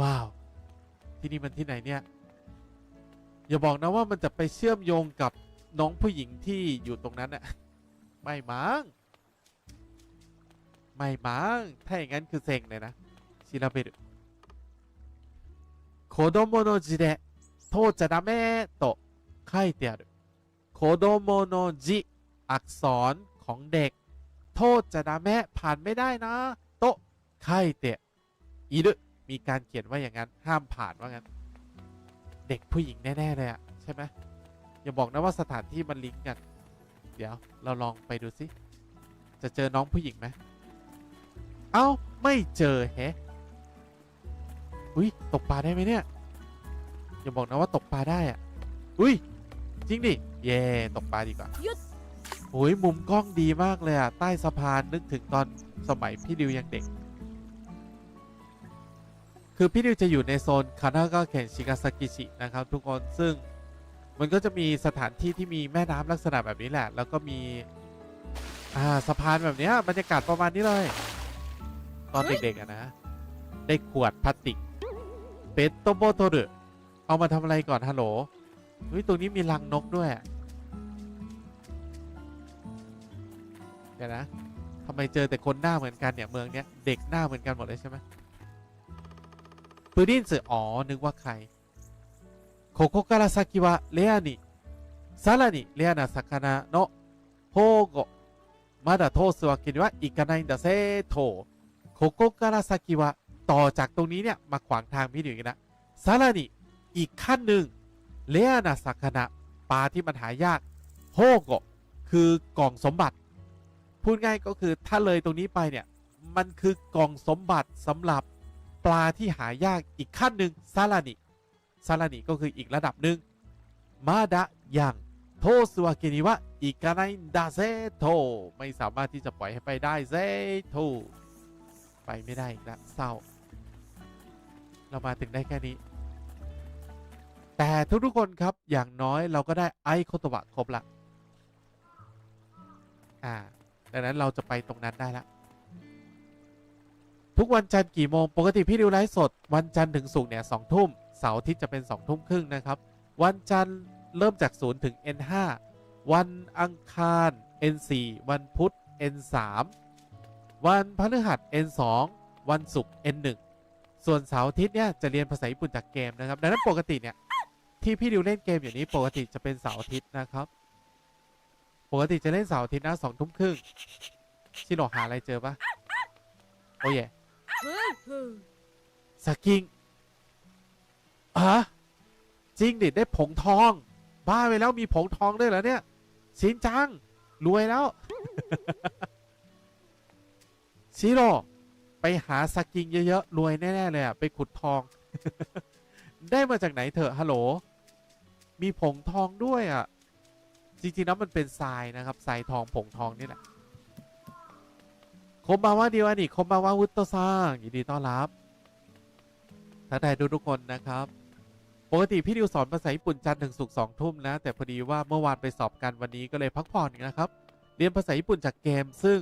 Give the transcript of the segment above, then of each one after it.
ว้าว ที่นี่มันที่ไหนเนี่ย อย่าบอกนะว่ามันจะไปเชื่อมโยงกับน้องผู้หญิงที่อยู่ตรงนั้นอะ ไม่มั้งไม่มั้งถ้าอย่างนั้นคือเซ็งเลยนะชิราเบรุโคโดโมโนจิเดะโทษจะダメと書いてあるโคโดโมโนจิอักษรของเด็ก โทษจะダメผ่านไม่ได้นะโตะ書いている มีการเขียนว่าอย่างนั้นห้ามผ่านว่างั้น เด็กผู้หญิงแน่ๆเลยอะใช่ไหมอย่าบอกนะว่าสถานที่มันลิงก์กันเดี๋ยวเราลองไปดูสิจะเจอน้องผู้หญิงไหมเอ้าไม่เจอแฮะอุ้ยตกปลาได้ไหมเนี่ยอย่าบอกนะว่าตกปลาได้อะอุ้ยจริงดิเย่ตกปลาดีกว่าหยุดโอ้ยมุมกล้องดีมากเลยอะใต้สะพานนึกถึงตอนสมัยพี่ดิวยังเด็ก คือพี่ดิวจะอยู่ในโซนคานาก็เคนชิกาซากิชินะครับทุกคนซึ่งมันก็จะมีสถานที่ที่มีแม่น้ำลักษณะแบบนี้แหละ แล้วก็มีอ่าสะพานแบบนี้บรรยากาศประมาณนี้เลย ตอนเด็กๆอะนะ ได้ขวดพลาสติกเปตโตโบโตเดเอามาทำอะไรก่อนฮัลโหลเฮ้ยตรงนี้มีรังนกด้วยเดี๋ยวนะทำไมเจอแต่คนหน้าเหมือนกันเนี่ยเมืองเนี้ยเด็กหน้าเหมือนกันหมดเลยใช่ไหม プリンスอ๋อ นึกว่าใคร ここから先はレアに、さらにレアな魚の保護、まだ通すわけにはいかないんだぜと。ここから先はต่อจากตรงนี้เนี่ยมาขวางทางพี่หนึ่งนะさらにอีกขั้นหนึ่งเลอานาสักนะปลาที่มันหายากโฮโกคือกล่องสมบัติ พูดง่ายก็คือถ้าเลยตรงนี้ไปเนี่ย มันคือกล่องสมบัติสำหรับ ปลาที่หายากอีกขั้นหนึ่งซาลานิซาลานิก็คืออีกระดับหนึ่งมาดะยังโทสวาเกนิวะอีกาไนดาเซโทไม่สามารถที่จะปล่อยให้ไปได้เซโทไปไม่ได้อีกแล้วเศร้า เรามาถึงได้แค่นี้ แต่ทุกๆคนครับอย่างน้อยเราก็ได้ไอโคตบะครบละอ่าดังนั้นเราจะไปตรงนั้นได้ละ ทุกวันจันทร์กี่โมง ปกติพี่ดิวไลฟ์สด วันจันทร์ถึงสุกเนี่ยสองทุ่มเสาร์อาทิตย์จะเป็นสองทุ่มครึ่งนะครับ วันจันทร์เริ่มจากศูนย์ถึง N5 วันอังคาร N4 วันพุธ N3 วันพฤหัส N2 วันศุกร์ N1 ส่วนเสาร์อาทิตย์เนี่ยจะเรียนภาษาญี่ปุ่นจากเกมนะครับ ดังนั้นปกติเนี่ยที่พี่ดิวเล่นเกมอย่างนี้ปกติจะเป็นเสาร์อาทิตย์นะครับ ปกติจะเล่นเสาร์อาทิตย์นะสองทุ่มครึ่งชิโนหาอะไรเจอปะโอ้ย สกิงอะจริงดิได้ผงทอง บ้าไปแล้วมีผงทองด้วยเหรอเนี่ยสินจัง รวยแล้วชิโร่ไปหาสกิงเยอะๆรวยแน่ๆเลยอะไปขุดทอง ได้มาจากไหนเถอะฮัลโหล มีผงทองด้วยอะจริงๆแล้วมันเป็นทรายนะครับทรายทองผงทองนี่แหละ คมบาว่าดีวันอีกคมบาว่าวุตโตซังยินดีต้อนรับทักทายทุกทุกคนนะครับ ปกติพี่ดิวสอนภาษาญี่ปุ่นจันทร์ถึงศุกร์สองทุ่มนะ แต่พอดีว่าเมื่อวานไปสอบกันวันนี้ก็เลยพักผ่อนนะครับ เรียนภาษาญี่ปุ่นจากเกมซึ่ง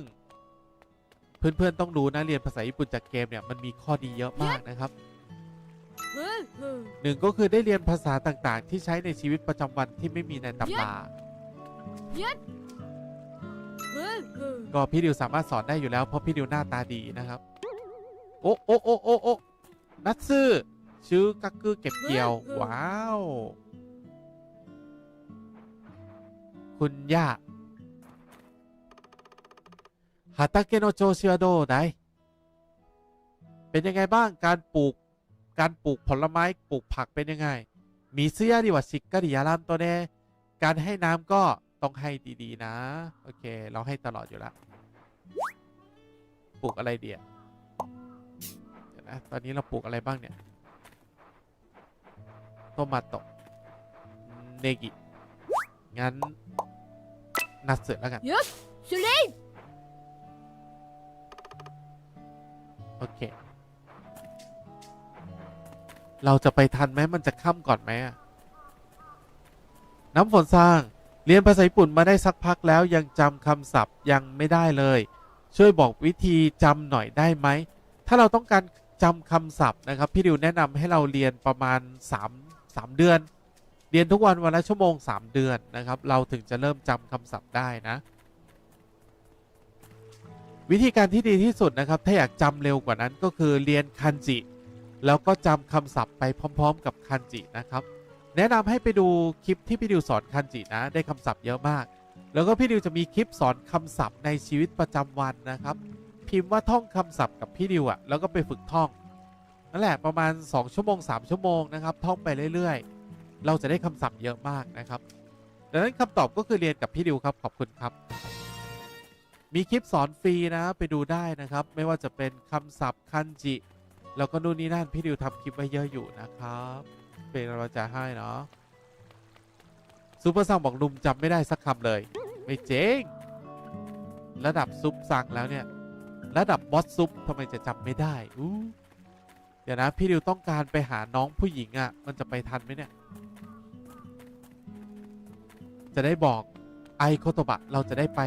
เพื่อนๆต้องรู้นะเรียนภาษาญี่ปุ่นจากเกมเนี่ยมันมีข้อดีเยอะมากนะครับหนึ่งก็คือได้เรียนภาษาต่างๆ ที่ใช้ในชีวิตประจำวันที่ไม่มีในตำรา ก็พี่ดิวสามารถสอนได้อยู่แล้วเพราะพี่ดิวหน้าตาดีนะครับ โอ้โอ้โอ้โอ้โอ้นัตซึชื่อกักกือเก็บเกี่ยว ว้าว คุณย่าฮาตาเกโนโจชิวาโดไดเป็นยังไงบ้างการปลูกการปลูกผลไม้ปลูกผักเป็นยังไง มีเสื้อดีว่าชิกกะดิยารัมตัวเน่การให้น้ำก็ ต้องให้ดีๆ นะ โอเค เราให้ตลอดอยู่ละปลูกอะไรเดียวนะตอนนี้เราปลูกอะไรบ้างเนี่ยโตมาโตเนกิ งั้น นัดเสร็จแล้วกันโอเค เราจะไปทันไหมมันจะค่ำก่อนไหมน้ำฝนสร้าง เรียนภาษาญี่ปุ่นมาได้สักพักแล้วยังจำคำศัพท์ยังไม่ได้เลย ช่วยบอกวิธีจำหน่อยได้ไหม ถ้าเราต้องการจำคำศัพท์นะครับ พี่ดิวแนะนำให้เราเรียนประมาณ 3 3 เดือน เรียนทุกวันวันละชั่วโมง 3 เดือนนะครับ เราถึงจะเริ่มจำคำศัพท์ได้นะ วิธีการที่ดีที่สุดนะครับ ถ้าอยากจำเร็วกว่านั้นก็คือเรียนคันจิ แล้วก็จำคำศัพท์ไปพร้อม ๆ กับคันจินะครับ แนะนำให้ไปดูคลิปที่พี่ดิวสอนคันจินะได้คำศัพท์เยอะมาก แล้วก็พี่ดิวจะมีคลิปสอนคำศัพท์ในชีวิตประจำวันนะครับ พิมพ์ว่าท่องคำศัพท์กับพี่ดิวอะแล้วก็ไปฝึกท่องนั่นแหละประมาณ 2 ชั่วโมง 3 ชั่วโมงนะครับท่องไปเรื่อยๆ เราจะได้คำศัพท์เยอะมากนะครับดังนั้นคำตอบก็คือเรียนกับพี่ดิวครับขอบคุณครับ มีคลิปสอนฟรีนะไปดูได้นะครับ ไม่ว่าจะเป็นคำศัพท์คันจิ แล้วก็นู่นนี่นั่นพี่ดิวทำคลิปไว้เยอะอยู่นะครับ เป็นกำลังใจให้เนาะซูเปอร์ซังบอกลุมจำไม่ได้สักคำเลย ไม่เจ๊ง ระดับซุปซังแล้วเนี่ย ระดับบอสซุปทำไมจะจำไม่ได้อู้เดี๋ยวนะ พี่ดิวต้องการไปหาน้องผู้หญิงอะ่ะ มันจะไปทันไหมเนี่ย จะได้บอกไอโคโตบะ เราจะได้ไป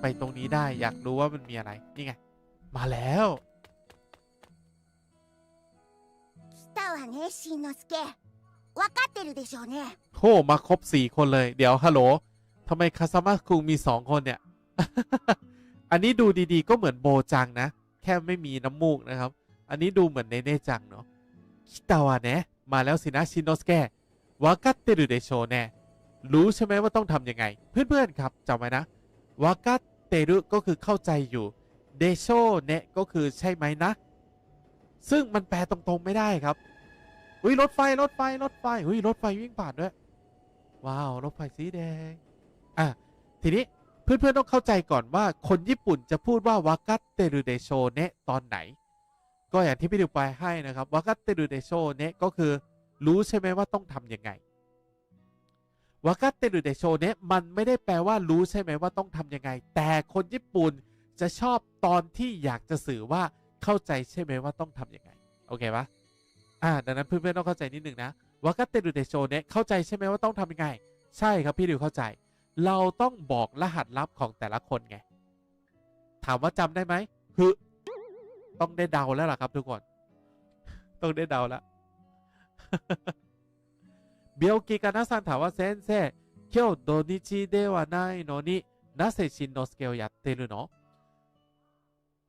ไปตรงนี้ได้ อยากรู้ว่ามันมีอะไร นี่ไง มาแล้ว 来たわねしんのすけ わかってるでしょうね โห มาครบสี่คนเลย เดี๋ยวฮัลโหลทำไมคาซามะคุงมีสองคนเนี่ย อันนี้ดูดีๆ ก็เหมือนโบจังนะ แค่ไม่มีน้ำมูกนะครับ อันนี้ดูเหมือนเนเน่จังเนาะคิตาวะเนะมาแล้วสินะชินโนสเกะวากาเตรุเดโชแน่รู้ใช่ไหมว่าต้องทำยังไง เพื่อนๆครับจำไว้นะวากาเตรุก็คือเข้าใจอยู่เดโชเนะก็คือใช่ไหมนะ ซึ่งมันแปลตรงๆไม่ได้ครับ อุ้ยรถไฟรถไฟรถไฟอุ้ยรถไฟวิ่งผ่านด้วยว้าวรถไฟสีแดงอะทีนี้เพื่อนๆต้องเข้าใจก่อนว่าคนญี่ปุ่นจะพูดว่าวากัตเตรุเดโชเนะตอนไหน ก็อย่างที่พี่ดิวไปให้นะครับวากัตเตรุเดโชเนะก็คือรู้ใช่ไหมว่าต้องทำยังไงวากัตเตรุเดโชเนะมันไม่ได้แปลว่ารู้ใช่ไหมว่าต้องทำยังไง แต่คนญี่ปุ่นจะชอบตอนที่อยากจะสื่อว่าเข้าใจใช่ไหมว่าต้องทำยังไง โอเคปะ อ่าดังนั้นเพื่อนๆต้องเข้าใจนิดหนึ่งนะวากาเตดุเตโชเนี่ยเข้าใจใช่ไหมว่าต้องทำยังไง ใช่ครับพี่ดิวเข้าใจ เราต้องบอกรหัสลับของแต่ละคนไง ถามว่าจำได้ไหมฮึต้องได้เดาแล้วล่ะครับทุกคน ต้องได้เดาแล้วเบลกิกานาซันถามว่าเซนเซ่เคียวโดนิชิเดวานายโนนินาเซชินโนสเกลยัตเตรุโน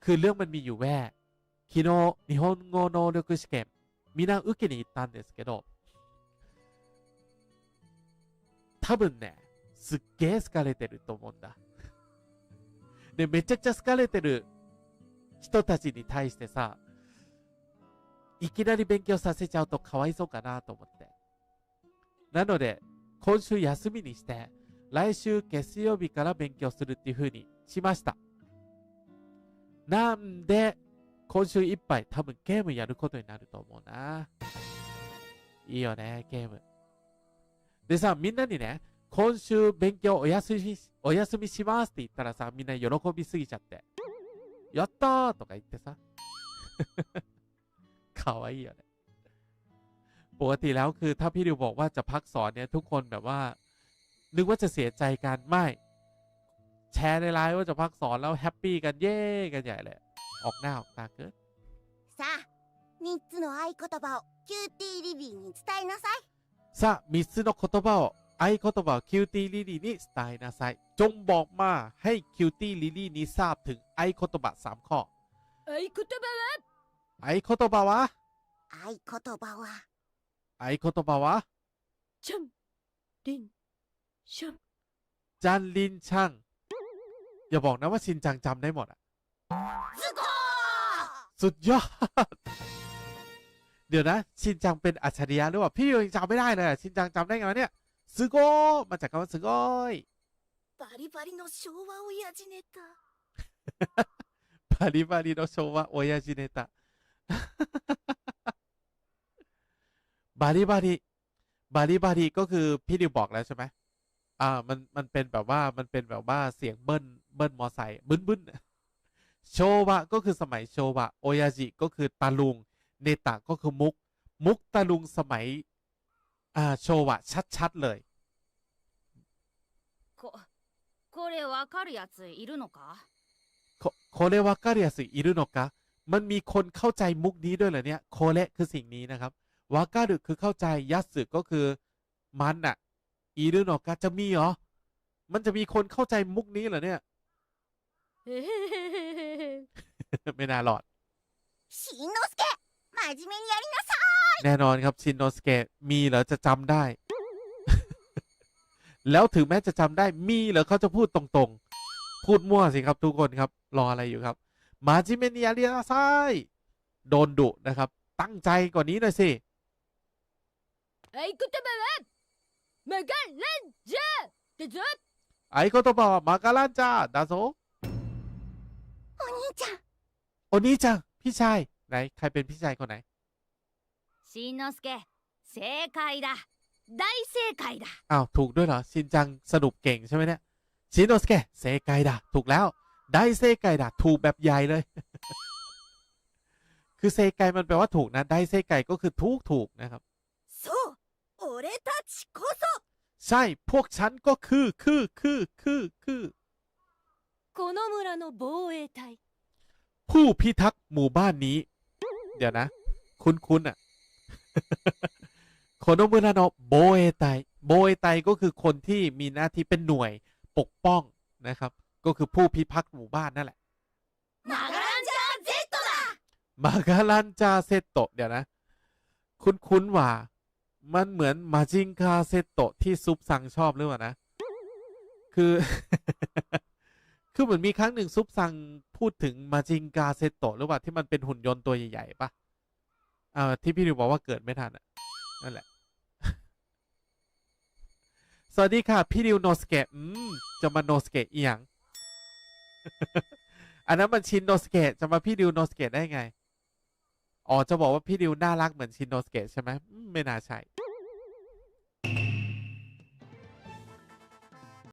คือเรื่องมันมีอยู่แว่คิโนนิฮงโงโนเรกุสเกม な受けに行ったんですけど多分ねすっげえ好かれてると思うんだ。で、めちゃくちゃ好かれてる人たちに対してさ、いきなり勉強させちゃうとかわいそうかなと思って。なので、今週休みにして、来週月曜日から勉強するっていう風にしました。なんで、今週いっぱい多分ゲームやることになると思うな。いいよね、ゲーム。でさ、みんなにね、今週勉強お休みし、お休みしますって言ったらさ、みんな喜びすぎちゃって。やったーとか言ってさ。かわいいよね ปกติแล้วคือถ้าพี่ดิวบอกว่าจะพักสอนเนี่ยทุกคนแบบว่า นึกว่าจะเสียใจกันไม่ แชร์ในไลน์ว่าจะพักสอนแล้วแฮปปี้กันเย่กันใหญ่เลย ออกหน้าออกตาเกิน さあ3つの合言葉をキューティーリリーに伝えなさい さあ3つの言葉を合言葉をキューティーリリーに伝えなさい จงบอกมาให้คิวตี้ลิลี่นี้ทราบถึงไอ้言葉3ข้อ 合言葉 ไอ้言葉は合言葉はไอ้言葉はちゃんりんしゃん จันลินช่าง อย่าบอกนะว่าชินจังจำได้หมดอะ ズゴー สุดยอด เดี๋ยวนะ ชินจังเป็นอัจฉริยะหรือเปล่าพี่ยังจำไม่ได้เลยอะชินจังจำได้ไงวะเนี่ยซึโกมาจากคำว่าซึโกย バリバリの昭和親父ネタ บาริบาริโนโชวะโอยาจิเนตะ บาริบาริบาริบาริก็คือพี่ดิวบอกแล้วใช่ไหมอ่า มัน มันเป็นแบบว่า มันเป็นแบบว่าเสียงเบิ้ล เบิ้ลมอไซค์บึ้นบึ้น โชวะก็คือสมัยโชวะ โอยาจิก็คือตาลุง เนตะก็คือมุก มุกตาลุงสมัย อ่า โชวะ ชัดๆเลย ここれわかるやついるのかここれわかるやついるのか มันมีคนเข้าใจมุกนี้ด้วยเหรอเนี่ย โคเละคือสิ่งนี้นะครับ วากาดึคือเข้าใจ ยัตสึก็คือมันอะอีรุโนกะจะมีเหรอ มันจะมีคนเข้าใจมุกนี้เหรอเนี่ย えへへへへ ไม่น่ารอดชินโนสเกะมาจิเมนิยารินาซแน่นอนครับชินโนสเกะมีเหรอจะจำได้ แล้วถึงแม้จะจำได้มีเหรอเขาจะพูดตรงๆ พูดมั่วสิครับทุกคนครับ รออะไรอยู่ครับ มาจิเมนิยารินาไซโดนดุนะครับ ตั้งใจกว่านี้หน่อยสิไอ้กุตบะวะมาการันจาเดจดไอ้กุตบะมาการันจาดาโซ โอนี้จังพี่ชาย ไหน ใครเป็นพี่ชายคนไหน しんのすけ正解だ大正解だ อ้าว ถูกด้วยเหรอ ชินจังสรุปเก่งใช่ไหมเนี่ย ชินโนสเกะเซไกดะถูกแล้ว ได้เซไกดะถูกแบบใหญ่เลย คือเซไกมันแปลว่าถูกนะ ได้เซไกก็คือถูกถูกนะครับ そう俺たちこそ ใช่ พวกฉันก็คือคือคือคือคือ この村の防衛隊 ผู้พิทักษ์หมู่บ้านนี้ เดี๋ยวนะ คุณคุณอะคนโบราณโบเอไตโบเอไตก็คือคนที่มีหน้าที่เป็นหน่วยปกป้องนะครับ ก็คือผู้พิพักษ์หมู่บ้านนั่นแหละ มาการันจาเซโตะมาการันจาเซโตะเดี๋ยวนะ คุ้นคุ้นว่า มันเหมือนมาจิงคาเซโตะที่ซุปซังชอบหรือเปล่านะ คือ คือเหมือนมีครั้งหนึ่งซุปซังพูดถึงมาจิงกาเซโตะหรือเปล่าที่มันเป็นหุ่นยนต์ตัวใหญ่ๆปะอ่าที่พี่ดิวบอกว่าเกิดไม่ทันอะนั่นแหละ สวัสดีค่ะ พี่ดิวโนสเกะอืมจะมาโนสเกะอีหยังอันนั้นมันชินโนสเกะจะมาพี่ดิวโนสเกะได้ไง อ๋อจะบอกว่าพี่ดิวน่ารักเหมือนชินโนสเกะใช่ไหมไม่น่าใช่